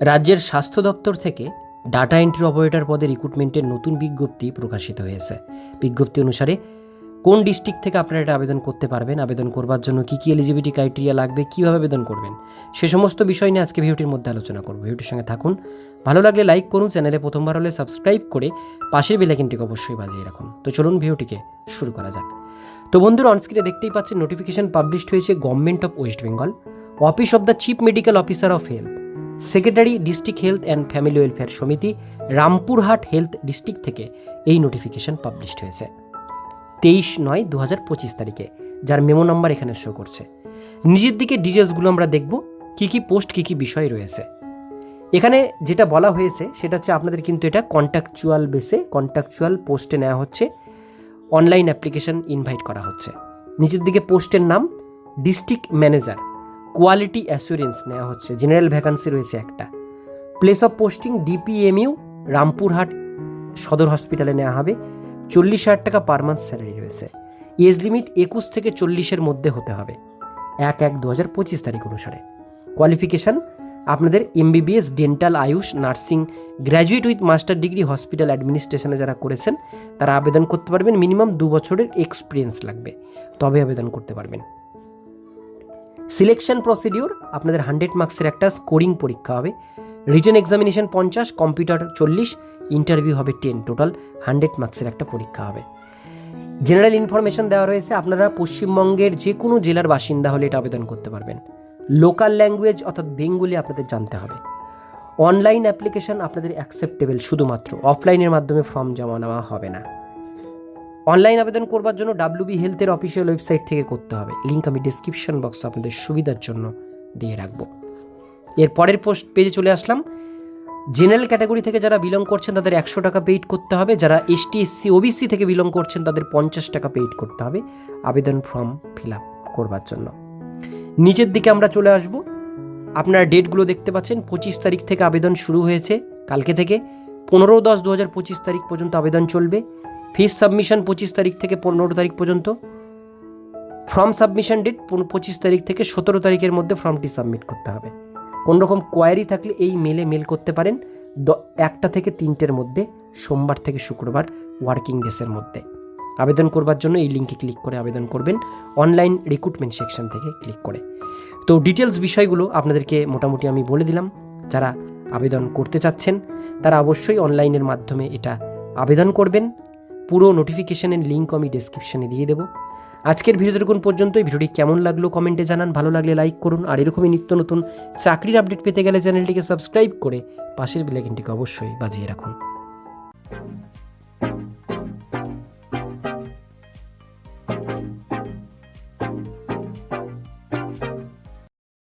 রাজ্যের স্বাস্থ্য দপ্তর থেকে ডাটা এন্ট্রি অপারেটর পদে রিক্রুটমেন্টের নতুন বিজ্ঞপ্তি প্রকাশিত হয়েছে। বিজ্ঞপ্তি অনুসারে, কোন ডিস্ট্রিক্ট থেকে আপনারা এটা আবেদন করতে পারবেন, আবেদন করবার জন্য কী কী এলিজিবিলিটি ক্রাইটেরিয়া লাগবে, কীভাবে আবেদন করবেন, সে সমস্ত বিষয় নিয়ে আজকে ভিডিওটির মধ্যে আলোচনা করব। ভিডিওটির সঙ্গে থাকুন, ভালো লাগলে লাইক করুন, চ্যানেলে প্রথমবার হলে সাবস্ক্রাইব করে পাশের বেলাইকিনটিকে অবশ্যই বাজিয়ে রাখুন। তো চলুন ভিডিওটিকে শুরু করা যাক। তো বন্ধুরা অনস্ক্রিনে দেখতেই পাচ্ছেন নোটিফিকেশন পাবলিশড হয়েছে government of West Bengal office of the chief medical officer of health secretary district health and family welfare সমিতি রামপুরহাট হেলথ ডিস্ট্রিক্ট থেকে এই নোটিফিকেশন পাবলিশড হয়েছে। তেইশ নয় দু হাজার পঁচিশ তারিখে, যার মেমো নাম্বার এখানে শো করছে। নিজের দিকে ডিটেলসগুলো আমরা দেখব, কী কী পোস্ট কী কী বিষয় রয়েছে। এখানে যেটা বলা হয়েছে, সেটা হচ্ছে আপনাদের কিন্তু এটা কন্ট্যাকচুয়াল বেসে কন্ট্যাকচুয়াল পোস্টে নেওয়া হচ্ছে। অনলাইন অ্যাপ্লিকেশন ইনভাইট করা হচ্ছে। নিচের দিকে পোস্টের নাম ডিস্ট্রিক্ট ম্যানেজার কোয়ালিটি অ্যাসুরেন্স নেওয়া হচ্ছে। জেনারেল ভ্যাকান্সি রয়েছে একটা। Place of posting DPMU Rampurhat সদর হসপিটালে নেওয়া হবে। চল্লিশ হাজার টাকা পার মান্থ স্যালারি রয়েছে। এজ লিমিট একুশ থেকে চল্লিশের মধ্যে হতে হবে। এক এক দু হাজার পঁচিশ তারিখ অনুসারে। কোয়ালিফিকেশান আপনাদের MBBS dental AYUSH nursing graduate with master degree hospital অ্যাডমিনিস্ট্রেশনে যারা করেছেন, তারা আবেদন করতে পারবেন। মিনিমাম দু বছরের এক্সপিরিয়েন্স লাগবে। তবে আবেদন করতে পারবেন। সিলেকশন প্রসিডিওর আপনাদের হান্ড্রেড মার্কসের একটা স্কোরিং পরীক্ষা হবে। রিটেন এক্সামিনেশন পঞ্চাশ, কম্পিউটার চল্লিশ, ইন্টারভিউ হবে টেন টোটাল, হান্ড্রেড মার্কসের একটা পরীক্ষা হবে। জেনারেল ইনফরমেশন দেওয়া রয়েছে, আপনারা পশ্চিমবঙ্গের যে কোনো জেলার বাসিন্দা হলে এটা আবেদন করতে পারবেন। লোকাল ল্যাঙ্গুয়েজ, অর্থাৎ বেঙ্গলি আপনাদের জানতে হবে। অনলাইন অ্যাপ্লিকেশন আপনাদের অ্যাকসেপ্টেবল, শুধুমাত্র অফলাইনের মাধ্যমে ফর্ম জমা নেওয়া হবে না। অনলাইন আবেদন করবার জন্য ডাব্লিউবি হেলথের অফিসিয়াল ওয়েবসাইট থেকে করতে হবে। লিঙ্ক আমি ডিসক্রিপশন বক্সে আপনাদের সুবিধার জন্য দিয়ে রাখব। এর পরের পোস্ট পেজে চলে আসলাম। জেনারেল ক্যাটাগরি থেকে যারা বিলং করছেন, তাদের একশো টাকা পেইড করতে হবে। যারা এসটি এসসি ওবিসি থেকে বিলং করছেন, তাদের পঞ্চাশ টাকা পেইড করতে হবে আবেদন ফর্ম ফিল আপ করবার জন্য। নিচের দিকে আমরা চলে আসব। আপনারা ডেটগুলো দেখতে পাচ্ছেন। পঁচিশ তারিখ থেকে আবেদন শুরু হয়েছে। কালকে থেকে পনেরো দশ দু হাজার পঁচিশ তারিখ পর্যন্ত আবেদন চলবে। ফিস সাবমিশন পঁচিশ তারিখ থেকে পনেরো তারিখ পর্যন্ত। ফর্ম সাবমিশন ডেট পঁচিশ তারিখ থেকে সতেরো তারিখের মধ্যে ফর্মটি সাবমিট করতে হবে। কোন রকম কোয়ারি থাকলে এই মেলে মেল করতে পারেন একটা থেকে তিনটের মধ্যে, সোমবার থেকে শুক্রবার ওয়ার্কিং ডেসের মধ্যে। আবেদন করবার জন্য এই লিঙ্কে ক্লিক করে আবেদন করবেন, অনলাইন রিক্রুটমেন্ট সেকশন থেকে ক্লিক করে। তো ডিটেলস বিষয়গুলো আপনাদেরকে মোটামুটি আমি বলে দিলাম, যারা আবেদন করতে চাচ্ছেন, তারা অবশ্যই অনলাইনের মাধ্যমে এটা আবেদন করবেন। পুরো নোটিফিকেশনের লিঙ্ক আমি ডিসক্রিপশনে দিয়ে দেবো। আজকের ভিডিও দেখুন পর্যন্ত এই ভিডিওটি কেমন লাগল কমেন্টে জানান। ভালো লাগলে লাইক করুন। আর এরকমই নিত্য নতুন চাকরির আপডেট পেতে গেলে চ্যানেলটিকে সাবস্ক্রাইব করে পাশের বেলাইকনটিকে অবশ্যই বাজিয়ে রাখুন।